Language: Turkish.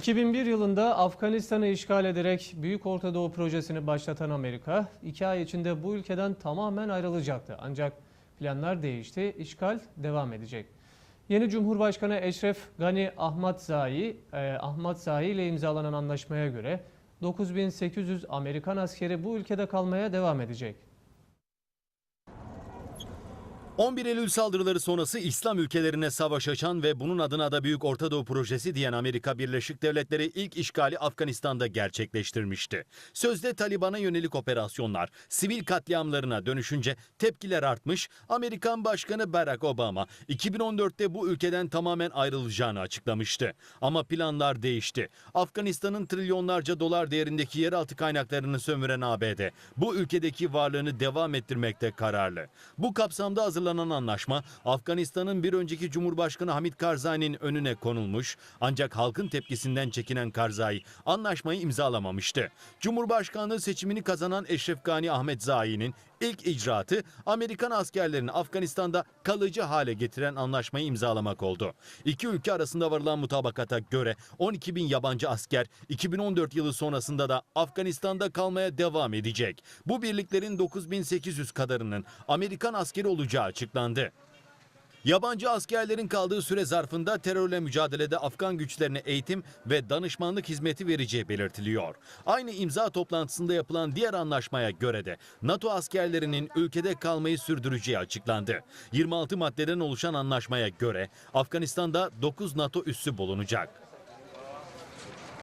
2001 yılında Afganistan'ı işgal ederek Büyük Orta Doğu projesini başlatan Amerika, iki ay içinde bu ülkeden tamamen ayrılacaktı. Ancak planlar değişti, işgal devam edecek. Yeni Cumhurbaşkanı Eşref Gani Ahmadzai, e, Ahmadzai ile imzalanan anlaşmaya göre 9800 Amerikan askeri bu ülkede kalmaya devam edecek. 11 Eylül saldırıları sonrası İslam ülkelerine savaş açan ve bunun adına da Büyük Orta Doğu Projesi diyen Amerika Birleşik Devletleri ilk işgali Afganistan'da gerçekleştirmişti. Sözde Taliban'a yönelik operasyonlar sivil katliamlarına dönüşünce tepkiler artmış. Amerikan Başkanı Barack Obama 2014'te bu ülkeden tamamen ayrılacağını açıklamıştı. Ama planlar değişti. Afganistan'ın trilyonlarca dolar değerindeki yeraltı kaynaklarını sömüren ABD bu ülkedeki varlığını devam ettirmekte kararlı. Bu kapsamda hazırlanan anlaşma Afganistan'ın bir önceki Cumhurbaşkanı Hamid Karzai'nin önüne konulmuş ancak halkın tepkisinden çekinen Karzai anlaşmayı imzalamamıştı. Cumhurbaşkanlığı seçimini kazanan Eşref Gani Ahmet Zai'nin ilk icraatı Amerikan askerlerini Afganistan'da kalıcı hale getiren anlaşmayı imzalamak oldu. İki ülke arasında varılan mutabakata göre 12 bin yabancı asker 2014 yılı sonrasında da Afganistan'da kalmaya devam edecek. Bu birliklerin 9800 kadarının Amerikan askeri olacağı açıklandı. Yabancı askerlerin kaldığı süre zarfında terörle mücadelede Afgan güçlerine eğitim ve danışmanlık hizmeti vereceği belirtiliyor. Aynı imza toplantısında yapılan diğer anlaşmaya göre de NATO askerlerinin ülkede kalmayı sürdüreceği açıklandı. 26 maddeden oluşan anlaşmaya göre Afganistan'da 9 NATO üssü bulunacak.